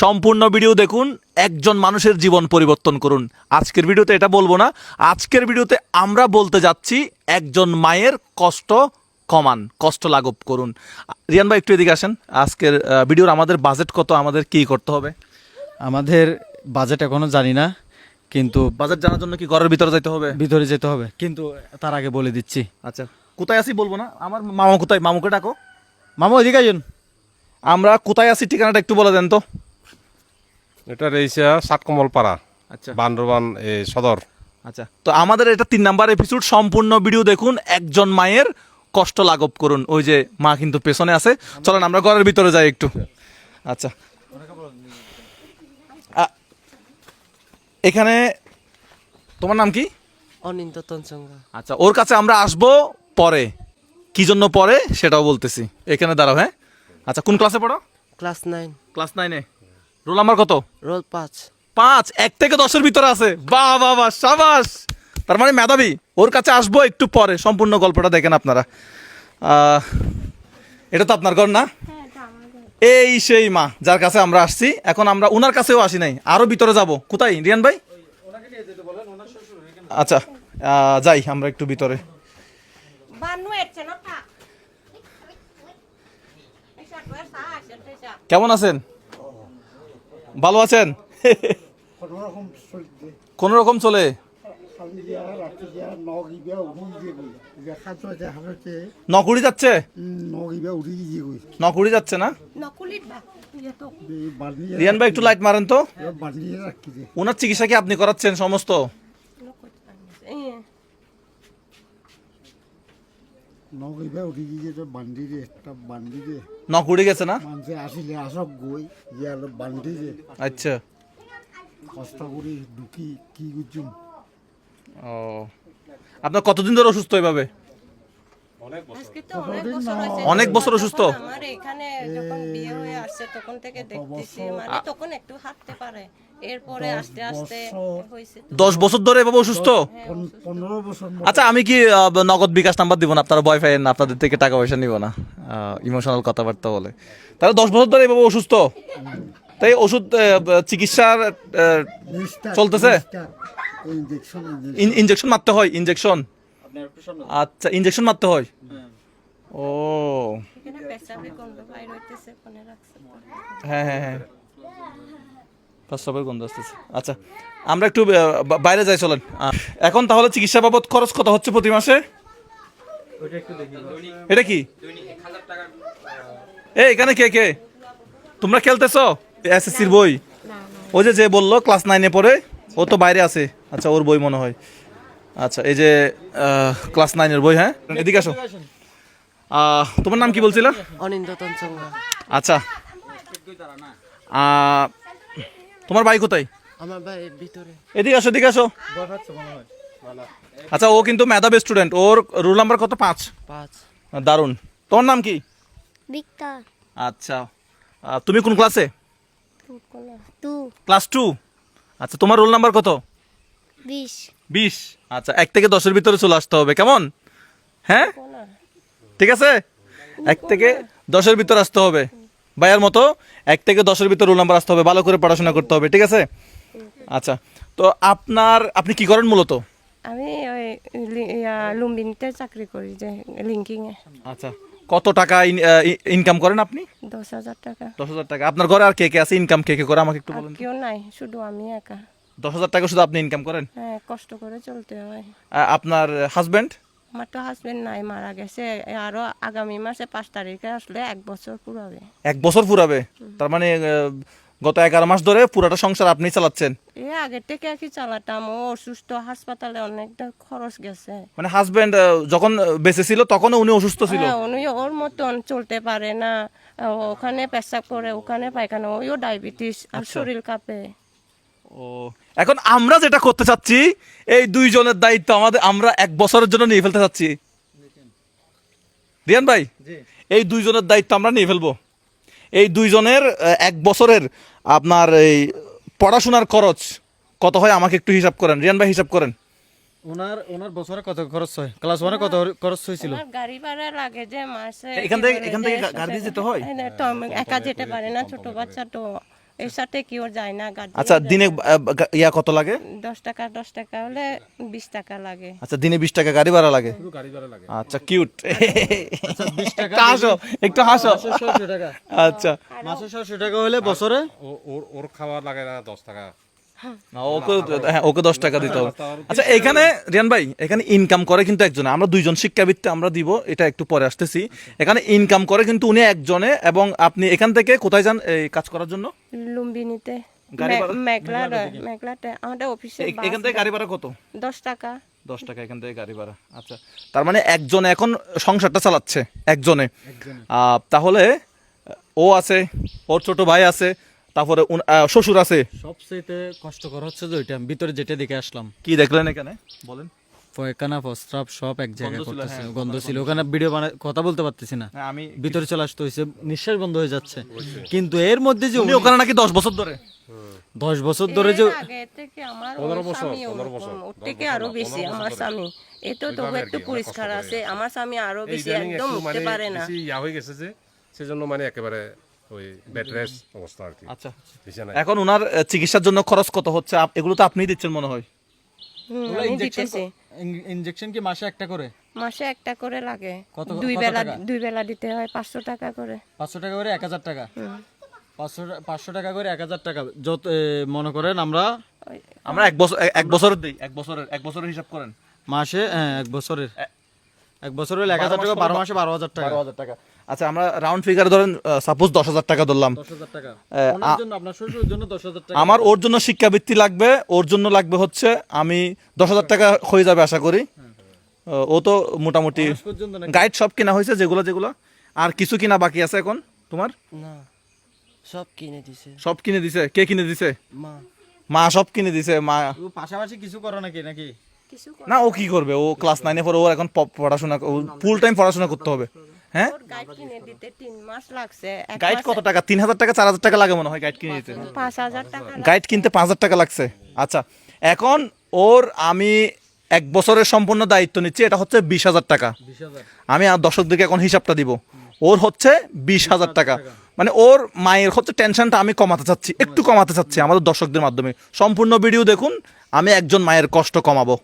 সম্পূর্ণ ভিডিও দেখুন একজন মানুষের জীবন পরিবর্তন করুন। আজকের ভিডিওতে এটা বলব না আজকের ভিডিওতে আমরা বলতে যাচ্ছি একজন মায়ের কষ্ট কমান কষ্ট লাঘব করুন। রিয়ান ভাই একটু এদিকে আসেন। আজকের ভিডিওর আমাদের বাজেট কত আমাদের কি করতে হবে? আমাদের বাজেট এখনও জানি না কিন্তু বাজেট জানার জন্য কি ঘরের ভিতরে যেতে হবে? ভিতরে যেতে হবে কিন্তু তার আগে বলে দিচ্ছি। আচ্ছা কোথায় আছি বলব না? আমার মামা কোথায়? মামুকে ডাকো। মামা ওইদিকে আমরা কোথায় আছি ঠিকানাটা একটু বলে দেন তো। এটা রয়েছে সাতকমল পাড়া আচ্ছা। বান্দরবান এ, সদর। আচ্ছা তো আমাদের এটা তিন নাম্বার এপিসোড সম্পূর্ণ ভিডিও দেখুন একজন মায়ের কষ্ট লাঘব করুন। ওই যে মা কিন্তু পেছনে আছে। চলেন আমরা ঘরের ভিতরে যাই একটু। আচ্ছা। এখানে তোমার নাম কি? অনিন্দ তনসঙ্গা আচ্ছা ওর কাছে আমরা আসব পরে। কি জন্য পরে? সেটাও বলতেছি। এখানে দাঁড়াও হ্যাঁ। আচ্ছা কোন ক্লাসে পড়ো? Class nine. ক্লাস নাইনে। রোল নাম্বার কত? রোল পাঁচ। পাঁচ এক থেকে দশের ভিতরে আছে। বাহ বাহ বাহ সাবাস! তার মানে মেধাবী ওর কাছে আসব একটু পরে। সম্পূর্ণ গল্পটা দেখেন আপনারা। এটা তো আপনার ঘর না? এই সেই মা যার কাছে আমরা আসছি। এখন আমরা ওনার কাছেও আসি নাই। আরও ভিতরে যাব। কোথায়? রিয়ান ভাই? আচ্ছা যাই আমরা একটু ভিতরে। কেমন et ভালো আছেন? কোনোরকম কোন রকম চলে? নকুড়ি যাচ্ছে? নকুড়ি যাচ্ছে না? রিয়ান ভাই একটু লাইট মারেন তো। বানিয়ে ওনার চিকিৎসা কি আপনি করাচ্ছেন সমস্ত? বিয়া উড়ি একটা গেছে না? মানুষে আসিলে আসক গই ইয়াল বান্দি দে আচ্ছা। কষ্ট করে ঢুকি কি গুজুম ও আপনার কতদিন ধরে অসুস্থ এভাবে অনেক বছর হয়েছে। অনেক বছর অসুস্থ? আমার এখানে যখন বিয়ে হয়ে আসছে তখন থেকে দেখতেছি মানে তখন একটু হাঁটতে পারে। এরপরে আস্তে আস্তে দশ বছর ধরে এভাবে অসুস্থ? মতো। আচ্ছা আমি কি নগদ বিকাশ নাম্বার দিব না? আপনারা বয় ফাই না আপনাদের থেকে টাকা পয়সা নিব না? ইমোশনাল কথাবার্তা বলে। তাহলে দশ বছর ধরে এভাবে অসুস্থ? তাই ওষুধ চিকিৎসার চলতেছে? ইঞ্জেকশন ইনজেকশন মারতে হয় ইনজেকশন আচ্ছা ইনজেকশন মারতে হয়? ও। ফোনে রাখছে। হ্যাঁ হ্যাঁ হ্যাঁ। প্রস্রাবের গন্ধ আসতেছে। আচ্ছা আমরা একটু বাইরে যাই চলেন। এখন তাহলে চিকিৎসা বাবদ খরচ কত হচ্ছে প্রতি মাসে? এটা কি? এ এখানে কে কে? তোমরা খেলতেছো? এসএসসির বই? ওই যে যে বলল ক্লাস নাইনে পড়ে ও তো বাইরে আছে। আচ্ছা ওর বই মনে হয়। আচ্ছা এই যে ক্লাস নাইনের বই হ্যাঁ? এদিকে আসো। তোমার নাম কি বলছিলা? অনিন্দ আচ্ছা। তোমার বাড়ি কোথায়? আমার বাড়ির ভিতরে। এদিকে আসো এদিকে আসো। আচ্ছা ও কিন্তু মেধাবী স্টুডেন্ট ওর রোল নাম্বার কত? পাঁচ। পাঁচ। দারুণ। তোমার নাম কি? Victor, আচ্ছা। তুমি কোন ক্লাসে ক্লাস টু আচ্ছা তোমার রোল নাম্বার কত? Bis, বিশ? আচ্ছা এক থেকে দশের ভিতরে চলে আসতে হবে কেমন? হ্যাঁ? ঠিক আছে? এক থেকে দশের ভিতরে আসতে হবে। ভাইয়ার মতো এক থেকে দশের ভিতরে রোল নাম্বার আসতে হবে ভালো করে পড়াশোনা করতে হবে ঠিক আছে? আচ্ছা তো আপনার আপনি কি করেন মূলত? আমি ওই লি- চাকরি করি যে লিঙ্কিং এ আচ্ছা কত টাকা ইনকাম করেন আপনি? দশ হাজার টাকা। দশ হাজার টাকা। আপনার ঘরে আর কে কে আছে? ইনকাম কে কে করে? আমাকে একটু বলুন। কেউ নাই শুধু আমি একা। দশ হাজার টাকা শুধু আপনি ইনকাম করেন? হ্যাঁ কষ্ট করে চলতে হয়। আপনার হাজবেন্ড আমার তো হাজবেন্ড নাই মারা গেছে। আরও আগামী মাসে পাঁচ তারিখে আসলে এক বছর পুরাবে। এক বছর পুরাবে? তার মানে আহ, গত এগারো মাস ধরে পুরাটা সংসার আপনি চালাচ্ছেন? এ আগের থেকে কি চালাতাম। ও অসুস্থ হাসপাতালে অনেকটা খরচ গেছে। মানে হাজবেন্ড যখন বেঁচে ছিল তখন উনি অসুস্থ ছিল? হ্যাঁ উনি ওর মতন চলতে পারে না। ও ওখানে পেশাব করে ওখানে পায়খানা ওইও ডায়াবেটিস আর শরীর কাঁপে। ও এখন আমরা যেটা করতে চাচ্ছি এই দুইজনের দায়িত্ব আমাদের আমরা এক বছরের জন্য নিয়ে ফেলতে চাচ্ছি। রিয়ান ভাই এই দুইজনের দায়িত্ব আমরা নিয়ে ফেলব। এই দুইজনের এক বছরের আপনার এই পড়াশোনার খরচ কত হয় আমাকে একটু হিসাব করেন। রিয়ান ভাই হিসাব করেন। ওনার ওনার বছরে কত খরচ হয়? ক্লাস ওয়ানে কত খরচ হয়েছিল? গাড়ি ভাড়া লাগে যে মাসে এখান থেকে- এখান থেকে গাড়ি যেতে হয়? তো একা যেতে পারে না ছোট বাচ্চা তো। এর সাথে ওর যায় না গার্জিয়ান আচ্ছা দিনে ইয়া কত লাগে? দশ টাকা দশ টাকা হলে বিশ টাকা লাগে। আচ্ছা দিনে বিশ টাকা গাড়ি ভাড়া লাগে? গাড়ি ভাড়া লাগে। আচ্ছা কিউট। টাকা একটু হাসো একটু হাসো। আচ্ছা। মাসে ছয়শো টাকা হলে বছরে? ও- ওর ওর খাওয়া লাগে না দশ টাকা। ওকে হ্যাঁ ওকে দশ টাকা দিতে হবে। আচ্ছা এখানে রিয়ান ভাই এখানে ইনকাম করে কিন্তু একজনে। আমরা দুইজন শিক্ষাবিত্তে আমরা দিব এটা একটু পরে আসতেছি। এখানে ইনকাম করে কিন্তু উনি একজনে এবং আপনি এখান থেকে কোথায় যান এই কাজ করার জন্য? লুম্বিনীতে। গাড়ি ভাড়া? মেঘলা মেঘলাতে আমাদের অফিসে এ- এখান থেকে গাড়ি ভাড়া কত? দশ টাকা। দশ টাকা এখান থেকে গাড়ি ভাড়া। আচ্ছা তার মানে একজনে এখন সংসারটা চালাচ্ছে একজনে। আহ, তাহলে ও আছে ওর ছোট ভাই আছে তারপরে শ্বশুর আছে? সবচেয়ে কষ্টকর হচ্ছে যে ওইটা ভিতরে যেটা দেখে আসলাম। কি দেখলেন এখানে? বলেন। পয়খানা প্রস্রাব সব এক জায়গায় করতেছে হ্যাঁ, গন্ধ ছিল। ওখানে ভিডিও কথা বলতে পারতেছি না। হ্যাঁ, আমি ভিতরে চলে আসতে হয়েছে। নিঃশ্বাস বন্ধ হয়ে যাচ্ছে। কিন্তু এর মধ্যে যে উনি ওখানে নাকি দশ বছর ধরে। দশ বছর ধরে যে থেকে আরও বেশি আমার স্বামী। এতো তবু একটু পরিষ্কার আছে। আমার স্বামী আরও বেশি একদম উঠতে মানে পারে না। ইয়া হয়ে গেছে যে সেজন্য মানে একেবারে ওই বেড রেস্ট অবস্থা আর কি। আচ্ছা। বিছানায় এখন ওনার চিকিৎসার জন্য খরচ কত হচ্ছে? এগুলো তো আপনিই দিচ্ছেন মনে হয়। ইনজেকশন কি মাসে একটা করে? মাসে একটা করে লাগে। দুই বেলা দুই বেলা দিতে হয় পাঁচশো টাকা করে। পাঁচশো টাকা করে এক হাজার টাকা? পাঁচশো টা- পাঁচশো টাকা করে এক হাজার টাকা। যত মনে করেন আমরা আমরা এক বছর এক- বছরের দিই। এক বছরের এক বছরের হিসাব করেন। মাসে হ্যাঁ, এক বছরের। এক বছর হলে এক হাজার টাকা বারো মাসে বারো হাজার টাকা। বারো হাজার টাকা। আচ্ছা আমরা রাউন্ড ফিগার ধরেন সাপোজ দশ হাজার টাকা ধরলাম। আমার ওর জন্য শিক্ষাবৃত্তি লাগবে ওর জন্য লাগবে হচ্ছে আমি দশ হাজার টাকা হয়ে যাবে আশা করি। ও তো মোটামুটি গাইড সব কিনা হয়েছে যেগুলো যেগুলো। আর কিছু কিনা বাকি আছে এখন তোমার? সব কিনে দিছে। সব কিনে দিছে? কে কিনে দিছে? মা। মা সব কিনে দিছে মা। পাশাপাশি কিছু করো নাকি নাকি? না ও কি করবে? ও ক্লাস নাইনে পরে ও এখন পড়াশোনা ফুল টাইম পড়াশোনা করতে হবে। হ্যাঁ? গাইড কিনে দিতে তিন মাস লাগছে গাইড কত টাকা? তিন হাজার টাকা চার হাজার টাকা লাগে মনে হয় গাইড কিনে দিতে। পাঁচ হাজার টাকা গাইড কিনতে পাঁচ হাজার টাকা লাগছে। আচ্ছা এখন ওর আমি এক বছরের সম্পূর্ণ দায়িত্ব নিচ্ছি এটা হচ্ছে বিশ হাজার টাকা। আমি আর দর্শকদেরকে এখন হিসাবটা দিব। ওর হচ্ছে বিশ হাজার টাকা। মানে ওর মায়ের হচ্ছে টেনশনটা আমি কমাতে চাচ্ছি একটু কমাতে চাচ্ছি। আমাদের দর্শকদের মাধ্যমে। সম্পূর্ণ ভিডিও দেখুন আমি একজন মায়ের কষ্ট কমাবো।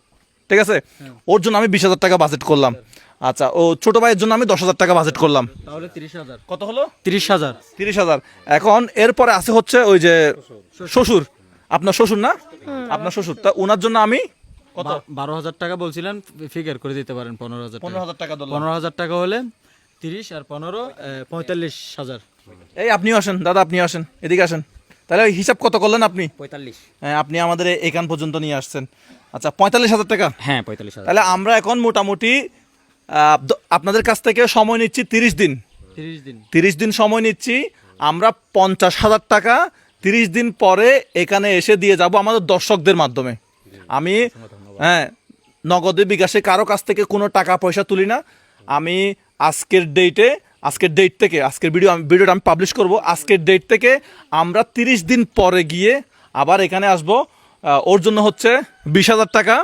ঠিক আছে? ওর জন্য আমি বিশ হাজার টাকা বাজেট করলাম। আচ্ছা ও ছোট ভাইয়ের জন্য আমি দশ হাজার টাকা বাজেট করলাম। তাহলে তিরিশ হাজার। কত হলো? তিরিশ হাজার। তিরিশ হাজার। এখন এরপরে আছে হচ্ছে ওই যে শ্বশুর। আপনার শ্বশুর না? আপনার শ্বশুর। তা ওনার জন্য আমি কত? বারো হাজার টাকা বলছিলেন ফিগার করে দিতে পারেন পনেরো হাজার পনেরো হাজার টাকা পনেরো হাজার টাকা হলে তিরিশ আর পনেরো পঁয়তাল্লিশ হাজার। এই আপনিও আসেন দাদা আপনিও আসেন এদিকে আসেন। তাহলে ওই হিসাব কত করলেন আপনি? পঁয়তাল্লিশ। হ্যাঁ, আপনি আমাদের এখান পর্যন্ত নিয়ে আসছেন। আচ্ছা পঁয়তাল্লিশ হাজার টাকা? হ্যাঁ পঁয়তাল্লিশ হাজার। তাহলে আমরা এখন মোটামুটি আপনাদের কাছ থেকে সময় নিচ্ছি তিরিশ দিন। তিরিশ দিন। সময় নিচ্ছি আমরা পঞ্চাশ হাজার টাকা তিরিশ দিন পরে এখানে এসে দিয়ে যাব আমাদের দর্শকদের মাধ্যমে। আমি হ্যাঁ নগদে বিকাশে কারও কাছ থেকে কোনো টাকা পয়সা তুলি না। আমি আজকের ডেটে আজকের ডেট থেকে আজকের ভিডিও আমি ভিডিওটা আমি পাবলিশ করব। আজকের ডেট থেকে আমরা তিরিশ দিন পরে গিয়ে আবার এখানে আসব। ওর জন্য হচ্ছে বিশ হাজার টাকা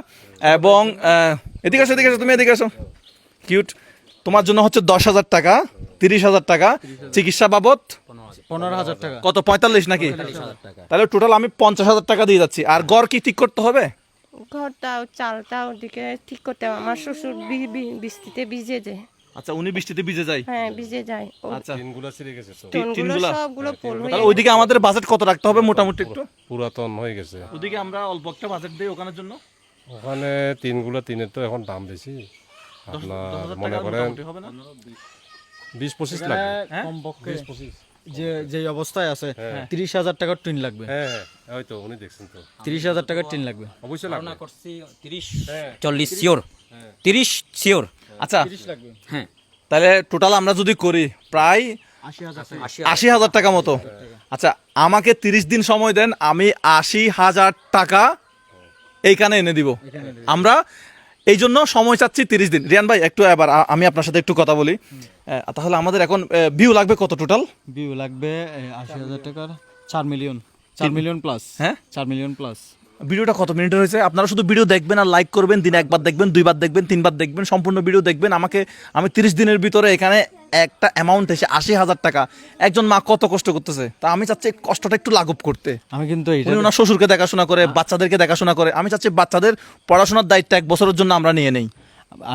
এবং এদিকে আসো এদিকে আসো তুমি এদিকে আসো। কিউট। তোমার জন্য হচ্ছে দশ হাজার টাকা তিরিশ হাজার টাকা। চিকিৎসা বাবদ পনেরো হাজার টাকা। কত পঁয়তাল্লিশ নাকি? তাহলে টোটাল আমি পঞ্চাশ হাজার টাকা দিয়ে যাচ্ছি। আর গড় কি ঠিক করতে হবে? ঘরটাও চালটাও ওদিকে ঠিক করতে হবে। আমার শ্বশুর বৃষ্টিতে ভিজে যায়। আচ্ছা উনি বৃষ্টিতে ভিজে যায়? হ্যাঁ ভিজে যায়। আচ্ছা। টিনগুলো ছিঁড়ে গেছে সবগুলো ফুল হয়ে তাহলে ওইদিকে আমাদের বাজেট কত রাখতে হবে মোটামুটি একটু? পুরাতন হয়ে গেছে। ওদিকে আমরা অল্প একটা বাজেট দিই ওখানের জন্য। ওখানে তিনগুলো তিনের তো এখন দাম বেশি। আপনার মনে করেন বিশ পঁচিশ হ্যাঁ? কমপক্ষে বিশ পঁচিশ। যে যে অবস্থায় আছে তিরিশ হাজার টাকার টিন লাগবে। হ্যাঁ হ্যাঁ হয়তো উনি দেখছেন তো। তিরিশ হাজার টাকার টিন লাগবে। অবশ্যই লাগবে। করছি তিরিশ চল্লিশ শিওর তিরিশ শিওর আচ্ছা। হ্যাঁ। তাহলে টোটাল আমরা যদি করি প্রায় আশি হাজার টাকা। মতো। আচ্ছা আমাকে তিরিশ দিন সময় দেন আমি আশি হাজার টাকা এইখানে এনে দিব। আমরা এই জন্য সময় চাচ্ছি তিরিশ দিন। রিয়ান ভাই একটু এবার আমি আপনার সাথে একটু কথা বলি। তাহলে আমাদের এখন ভিউ লাগবে কত টোটাল ভিউ লাগবে আশি হাজার টাকার চার মিলিয়ন চার মিলিয়ন প্লাস হ্যাঁ? চার মিলিয়ন প্লাস ভিডিওটা কত মিনিটের হয়েছে? আপনারা শুধু ভিডিও দেখবেন আর লাইক করবেন দিনে একবার দেখবেন দুইবার দেখবেন তিনবার দেখবেন সম্পূর্ণ ভিডিও দেখবেন। আমাকে আমি তিরিশ দিনের ভিতরে এখানে একটা অ্যামাউন্ট এসে আশি হাজার টাকা। একজন মা কত কষ্ট করতেছে? তা আমি চাচ্ছি কষ্টটা একটু লাঘব করতে। আমি কিন্তু ওনার শ্বশুরকে দেখাশোনা করে বাচ্চাদেরকে দেখাশোনা করে। আমি চাচ্ছি বাচ্চাদের পড়াশোনার দায়িত্ব এক বছরের জন্য আমরা নিয়ে নেই।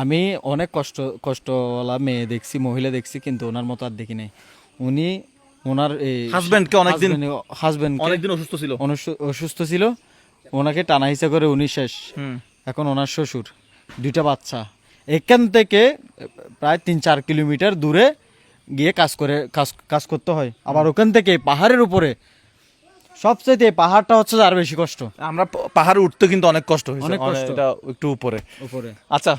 আমি অনেক কষ্ট কষ্টওয়ালা মেয়ে দেখছি মহিলা দেখছি কিন্তু ওনার মতো আর দেখি নাই। উনি ওনার এই হাজবেন্ডকে অনেকদিন হাজবেন্ড অনেকদিন অসুস্থ ছিল। অসুস্থ ছিল। ওনাকে টানা হিসা করে উনি শেষ। হুম। এখন ওনার শ্বশুর দুইটা বাচ্চা। এখান থেকে প্রায় তিন চার কিলোমিটার দূরে গিয়ে কাজ করে কাজ কাজ করতে হয়। আবার ওখান থেকে পাহাড়ের উপরে সবচেয়ে পাহাড়টা হচ্ছে আর বেশি কষ্ট। আমরা পাহাড়ে উঠতে কিন্তু অনেক কষ্ট হয়েছে। অনেক কষ্ট। এটা একটু উপরে। উপরে। আচ্ছা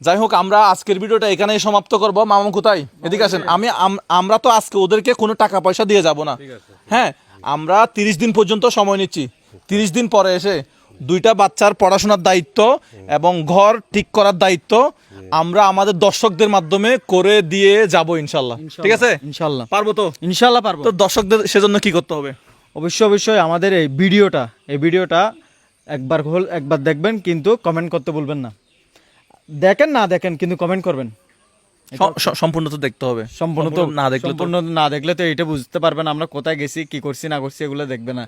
যাই হোক আমরা আজকের ভিডিওটা এখানেই সমাপ্ত করব। মামা কোথায়? এদিকে আসেন। আমি আমরা তো আজকে ওদেরকে কোনো টাকা পয়সা দিয়ে যাব না। হ্যাঁ আমরা তিরিশ দিন পর্যন্ত সময় নিচ্ছি। তিরিশ দিন পরে এসে দুইটা বাচ্চার পড়াশোনার দায়িত্ব এবং ঘর ঠিক করার দায়িত্ব আমরা আমাদের দর্শকদের মাধ্যমে করে দিয়ে যাব ইনশাল্লাহ। ঠিক আছে? ইনশাল্লাহ। পারব তো? ইনশাল্লাহ পারব। তো দর্শকদের সেজন্য কি করতে হবে? অবশ্যই অবশ্যই আমাদের এই ভিডিওটা এই ভিডিওটা একবার হল একবার দেখবেন কিন্তু কমেন্ট করতে বলবেন না। দেখেন না দেখেন কিন্তু কমেন্ট করবেন। সম্পূর্ণ তো দেখতে হবে। সম্পূর্ণ তো না দেখলে তো সম্পূর্ণ না দেখলে তো এটা বুঝতে পারবে না আমরা কোথায় গেছি কি করছি না করছি এগুলো দেখবে না।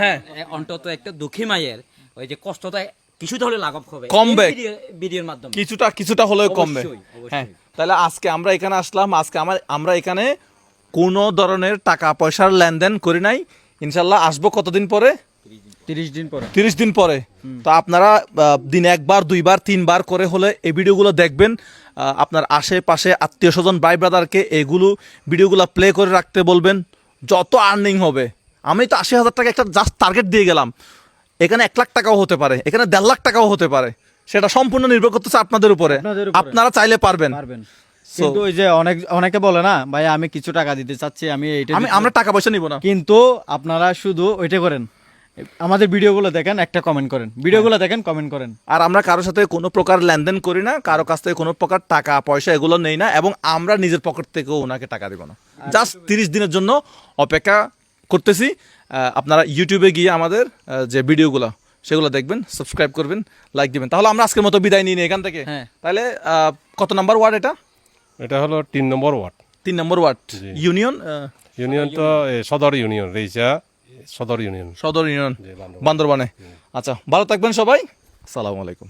হ্যাঁ অন্তত একটা দুঃখী মায়ের ওই যে কষ্টটা কিছুটা হলে লাঘব হবে। কমবে। ভিডিওর মাধ্যমে। কিছুটা কিছুটা হলেও কমবে। হ্যাঁ। তাহলে আজকে আমরা এখানে আসলাম আজকে আমার আমরা এখানে কোনো ধরনের টাকা পয়সার লেনদেন করি নাই। ইনশাল্লাহ আসব কতদিন পরে? তিরিশ দিন পরে। তিরিশ দিন পরে। তো আপনারা দিনে একবার দুইবার তিনবার করে হলে এই ভিডিওগুলো দেখবেন। আপনার আশেপাশে আত্মীয় স্বজন ভাই ব্রাদারকে এগুলো ভিডিওগুলো প্লে করে রাখতে বলবেন যত আর্নিং হবে। আমি তো আশি হাজার টাকা একটা জাস্ট টার্গেট দিয়ে গেলাম। এখানে এক লাখ টাকাও হতে পারে এখানে দেড় লাখ টাকাও হতে পারে। সেটা সম্পূর্ণ নির্ভর করতেছে আপনাদের উপরে। আপনাদের উপরে। আপনারা চাইলে পারবেন। পারবেন। কিন্তু ওই যে অনেক অনেকে বলে না ভাই আমি কিছু টাকা দিতে চাচ্ছি আমি এইটা আমি আমরা টাকা পয়সা নিব না। কিন্তু আপনারা শুধু ওইটা করেন। আমাদের ভিডিওগুলো দেখেন একটা কমেন্ট করেন। ভিডিওগুলো দেখেন কমেন্ট করেন। আর আমরা কারোর সাথে কোনো প্রকার লেনদেন করি না কারও কাছ থেকে কোনো প্রকার টাকা পয়সা এগুলো নেই না এবং আমরা নিজের পকেট থেকেও ওনাকে টাকা দিব না। জাস্ট তিরিশ দিনের জন্য অপেক্ষা করতেছি। আপনারা ইউটিউবে গিয়ে আমাদের যে ভিডিওগুলো সেগুলো দেখবেন সাবস্ক্রাইব করবেন লাইক দিবেন। তাহলে আমরা আজকের মতো বিদায় নিই নি এখান থেকে। হ্যাঁ। তাহলে কত নাম্বার ওয়ার্ড এটা? এটা হলো তিন নম্বর ওয়ার্ড তিন নম্বর ওয়ার্ড ইউনিয়ন ইউনিয়ন তো সদর ইউনিয়ন রেইচা। সদর ইউনিয়ন। সদর ইউনিয়ন। বান্দরবান। আচ্ছা ভালো থাকবেন সবাই। সালামু আলাইকুম।